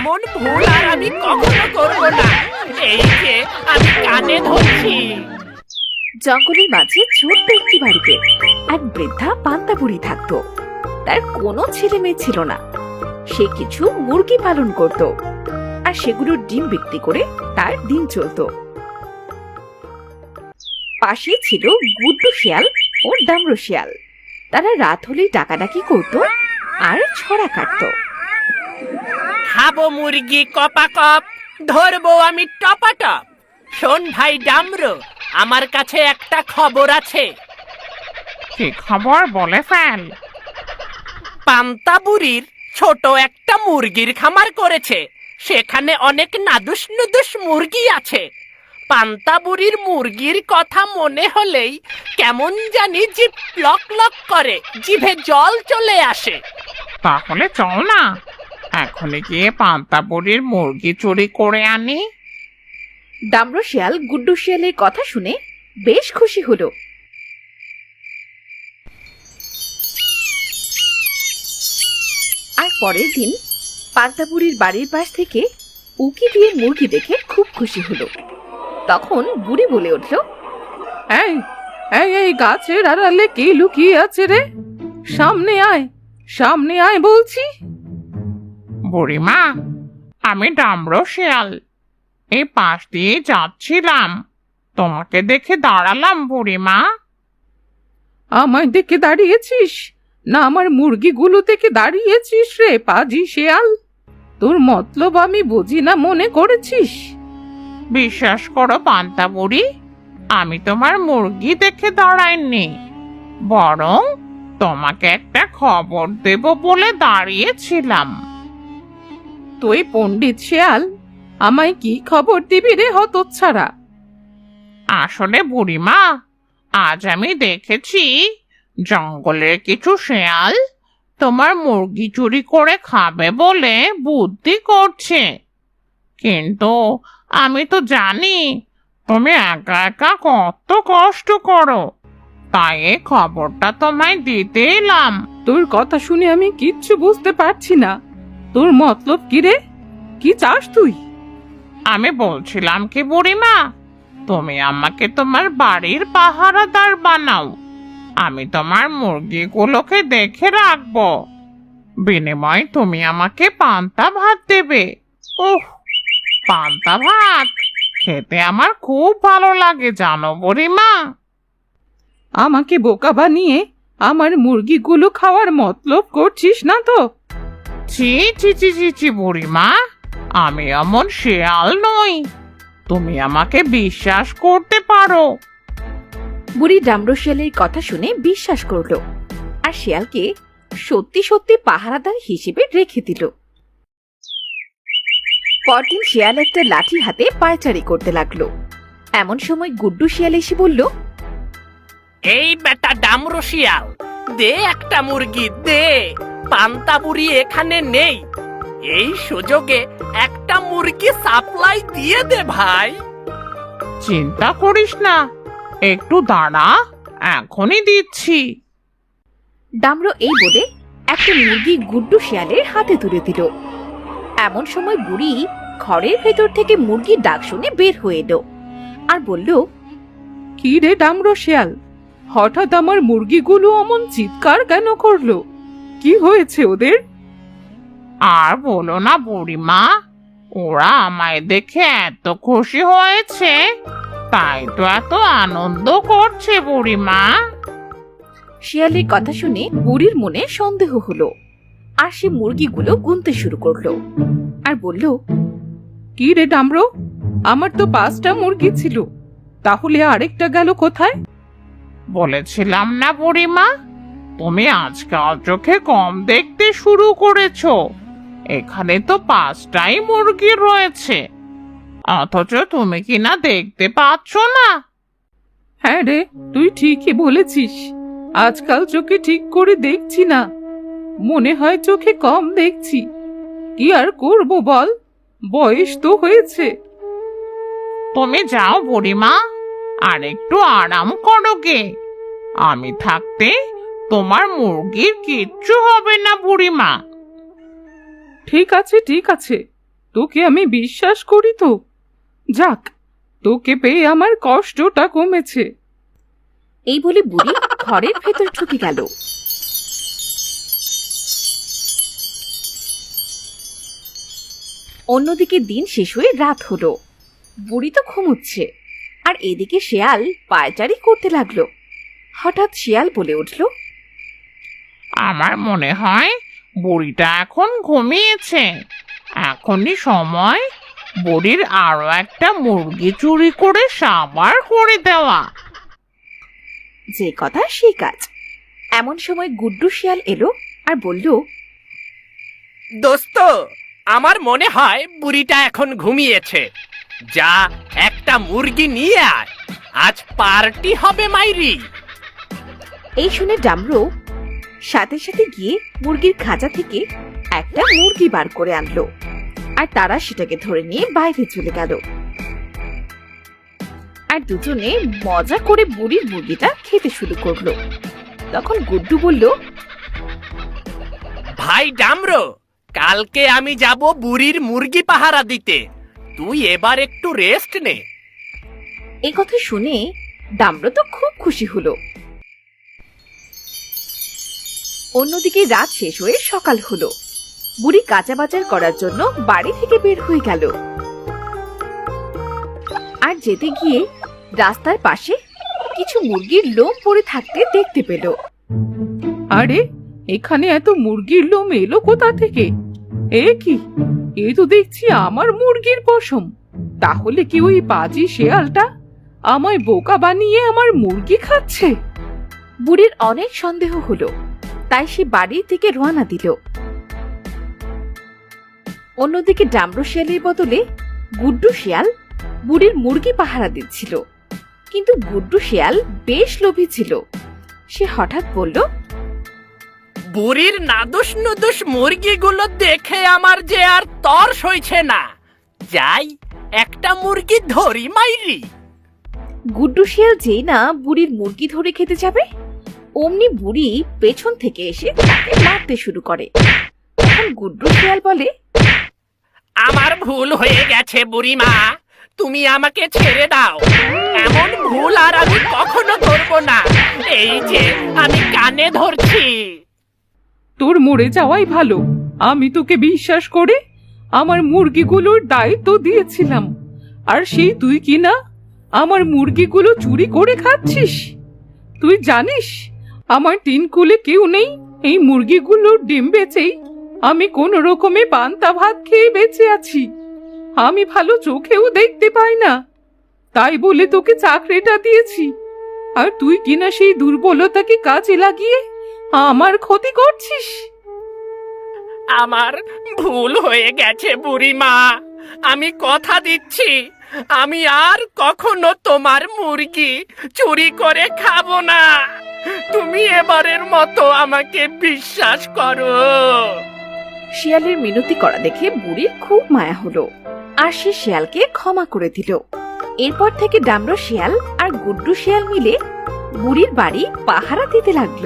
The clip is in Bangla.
এমন ভুল আর আমি কখনো করব না। এই যে, আমি কানে ধরছি। জঙ্গলের মাঝে ছোট্ট একটি বাড়িতে এক বৃদ্ধা পান্তা বুড়ি থাকতো। তার কোনো ছেলে মেয়ে ছিল না। সে কিছু মুরগি পালন করত আর সেগুলোর ডিম বিক্রি করে তার দিন চলতো। পাশে ছিল গুড্ডু শিয়াল ও ডামরো শিয়াল। তারা রাত হলেই ডাকাডাকি করত আর ছড়া কাটতো। খাব মুরগি কপা কপ ধরবো আমি টপাটপ শোন ভাই ডামরো আমার কাছে একটা খবর আছে। কি খবর বলে ফেল। পান্তা ছোট একটা মুরগির খামার করেছে। সেখানে অনেক নাদুস নুদুস মুরগি আছে। পান্তা বুড়ির মুরগির কথা মনে হলেই কেমন জানি জিভ লক লক করে জিভে জল চলে আসে। তাহলে চল না। এখনই গিয়ে পান্তাপুরির মুরগি চুরি করে আনি। ডামরো শিয়াল গুড্ডু শিয়ালের কথা শুনে বেশ খুশি হলো। আর পরের দিন পান্তাবুড়ির বাড়ির পাশ থেকে উকি দিয়ে মুরগি দেখে খুব খুশি হলো। তখন বুড়ি বলে উঠল এই এই এই গাছের আড়ালে কে লুকিয়ে আছে রে? সামনে আয় সামনে আয় বলছি। বুড়িমা আমি ডামরো শিয়াল। এই পাশ দিয়ে যাচ্ছিলাম। তোমাকে দেখে দাঁড়ালাম বুড়িমা। আমায় দেখে দাঁড়িয়েছিস? না আমার মুরগিগুলো থেকে দাঁড়িয়েছিস রে পাজি শেয়াল? তোর মতলব আমি বুঝি না মনে করেছিস? বিশ্বাস করো পান্তা বুড়ি আমি তোমার মুরগি দেখে দাঁড়াইনি। বরং তোমাকে একটা খবর দেব বলে দাঁড়িয়েছিলাম। তুই পণ্ডিত শেয়াল আমায় কি খবর দিবি রে হতচ্ছাড়া? আসলে বুড়িমা আজ আমি দেখেছি জঙ্গলের কিছু শেয়াল তোমার মুরগি চুরি করে খাবে বলে বুদ্ধি করছে। কিন্তু আমি তো জানি তুমি একা একা কত কষ্ট করো তাই খবরটা তোমায় দিতে এলাম। তোর কথা শুনে আমি কিচ্ছু বুঝতে পারছি না। তোর মতলব কি রে? কি চাস তুই? আমি বলছিলাম কি বুড়িমা তুমি আমাকে তোমার বাড়ির পাহারাদার বানাও। আমি তোমার মুরগিগুলোকে দেখে রাখব। বিনিময় তুমি আমাকে পান্তা ভাত দেবে। উহ পান্তা ভাত খেতে আমার খুব ভালো লাগে জানো বুড়িমা। আমাকে বোকা বানিয়ে আমার মুরগিগুলো খাওয়ার মতলব করছিস না তো? ছি ছি ছি ছি ছি বুড়িমা। আমি এমন শেয়াল নই। তুমি আমাকে বিশ্বাস করতে পারো। বুড়ি ডামরো শিয়ালের কথা শুনে বিশ্বাস করল। আর শিয়ালকে সত্যি সত্যি পাহারাদার হিসেবে রেখে দিল। পরদিন শিয়াল একটা লাঠি হাতে পায়চারি করতে লাগল। এমন সময় গুড্ডু শিয়াল এসে বলল এই বেটা ডামরো শিয়াল দে একটা মুরগি দে। পান্তা বুড়ি এখানে নেই। এই সুযোগে একটা মুরগি সাপ্লাই দিয়ে দে ভাই। চিন্তা করিস না একটু দাঁড়া এখনই দিচ্ছি। ডামরো এই বলে একটা মুরগি গুড্ডু শিয়ালের হাতে তুলে দিল। এমন সময় বুড়ি ঘরের ভেতর থেকে মুরগির ডাক শুনে বের হয়ে এলো আর বলল কি রে ডামরো শিয়াল হঠাৎ আমার মুরগিগুলো অমন চিৎকার কেন করল? কি হয়েছে ওদের? আর বলো না বুড়িমা ওরা আমায় দেখে এত খুশি হয়েছে তাই তো এত আনন্দ করছে বুড়িমা। শিয়ালের কথা শুনে বুড়ির মনে সন্দেহ হলো আর সে মুরগিগুলো গুনতে শুরু করল আর বলল কি রে ডামরো আমার তো পাঁচটা মুরগি ছিল তাহলে আরেকটা গেল কোথায়? বলেছিলাম না বুড়িমা তুমি আজকাল চোখে কম দেখতে শুরু করেছ। এখানে তো পাঁচটাই মুরগি রয়েছে। অথচ তুমি কি না দেখতে পাচ্ছ না। হ্যাঁ রে তুই ঠিকই বলেছিস। আজকাল চোখে ঠিক করে দেখছি না। মনে হয় চোখে কম দেখছি। কি আর করব বল? বয়স তো হয়েছে। তুমি যাও বুড়িমা আর একটু আরাম করো গে। আমি থাকতে তোমার মুরগির কিচ্ছু হবে না বুড়িমা। ঠিক আছে ঠিক আছে। তোকে আমি বিশ্বাস করি তো। যাক তোকে পেয়ে আমার কষ্টটা কমেছে। এই বলে বুড়ি ঘরের ভেতর ঢুকে গেল। অন্যদিকে দিন শেষ হয়ে রাত হলো। বুড়ি তো ঘুমুচ্ছে আর এদিকে শেয়াল পায়চারি করতে লাগল। হঠাৎ শিয়াল বলে উঠল আমার মনে হয় বুড়িটা এখন ঘুমিয়েছে। এখনই সময় বুড়ির আরও একটা মুরগি চুরি করে সাবার করে দেওয়া। যে কথা সেই কাজ। এমন সময় গুড্ডু শিয়াল এলো আর বলল দোস্ত আমার মনে হয় বুড়িটা এখন ঘুমিয়েছে। যা একটা মুরগি নিয়ে আয়। আজ পার্টি হবে মাইরি। এই শুনে ডামরো সাথে সাথে গিয়ে মুরগির খাঁচা থেকে একটা মুরগি বার করে আনলো। আর তারা সেটাকে ধরে নিয়ে বাইরে চলে গেল। আর দুজনে মজা করে বুড়ির মুরগিটা খেতে শুরু করল। তখন গুড্ডু বলল ভাই ডামরো কালকে আমি যাব বুড়ির মুরগি পাহারা দিতে। তুই এবার একটু রেস্ট নে। এই কথা শুনে ডামরো তো খুব খুশি হলো। অন্যদিকে রাত শেষ হয়ে সকাল হলো। বুড়ি কাঁচা বাজার করার জন্য বাড়ি থেকে বের হয়ে গেল। আর যেতে গিয়ে রাস্তার পাশে কিছু মুরগির লোম পড়ে থাকতে দেখতে পেল। আরে এখানে এত মুরগির লোম এলো কোথা থেকে? এ কি? এ তো দেখছি আমার মুরগির পশম। তাহলে কি ওই পাজি শেয়ালটা আমায় বোকা বানিয়ে আমার মুরগি খাচ্ছে? বুড়ির অনেক সন্দেহ হলো। তাই সে বাড়ি থেকে রওনা দিল। অন্যদিকে ডামরু শিয়ালের বদলে গুড্ডু শিয়াল বুড়ির মুরগি পাহারা দিচ্ছিল। কিন্তু গুড্ডু শিয়াল বেশ লোভী ছিল। সে হঠাৎ বলল বুড়ির নাদুস নুদুস মুরগিগুলো দেখে আমার যে আর তর সইছে না। যাই একটা মুরগি ধরি মাইরি। গুড্ডু শিয়াল যেই না বুড়ির মুরগি ধরে খেতে যাবে অমনি বুড়ি পেছন থেকে এসে তাকে মারতে শুরু করে। তখন গুড্ডু শিয়াল বলে আমার ভুল হয়ে গেছে বুড়িমা তুমি আমাকে ছেড়ে দাও। এমন ভুল আর আমি কখনো করব না। এই যে আমি কানে ধরছি। তোর মরে যাওয়াই ভালো। আমি তোকে বিশ্বাস করে আমার মুরগিগুলোর দায়িত্ব দিয়েছিলাম। আর সেই তুই কিনা আমার মুরগিগুলো চুরি করে খাচ্ছিস? তুই জানিস আমার তিন কুলে কেউ নেই। এই মুরগিগুলোর ডিম বেচেই আমি কোন রকমে পান্তা ভাত খেয়ে বেঁচে আছি। আমি ভালো চোখেও দেখতে পাই না। তাই বলে তোকে চাকরিটা দিয়েছি। আর তুই কিনা সেই দুর্বলতাকে কাজে লাগিয়ে আমার ক্ষতি করছিস? আমার ভুল হয়ে গেছে বুড়িমা। আমি কথা দিচ্ছি। আমি আর কখনো তোমার মুরগি চুরি করে খাব না। তুমি এবারের মতো আমাকে বিশ্বাস করো। শিয়ালের মিনতি করা দেখে বুড়ির খুব মায়া হলো আর সে শিয়ালকে ক্ষমা করে দিল। এরপর থেকে ডামরো শিয়াল আর গুড্ডু শিয়াল মিলে বুড়ির বাড়ি পাহারা দিতে লাগল।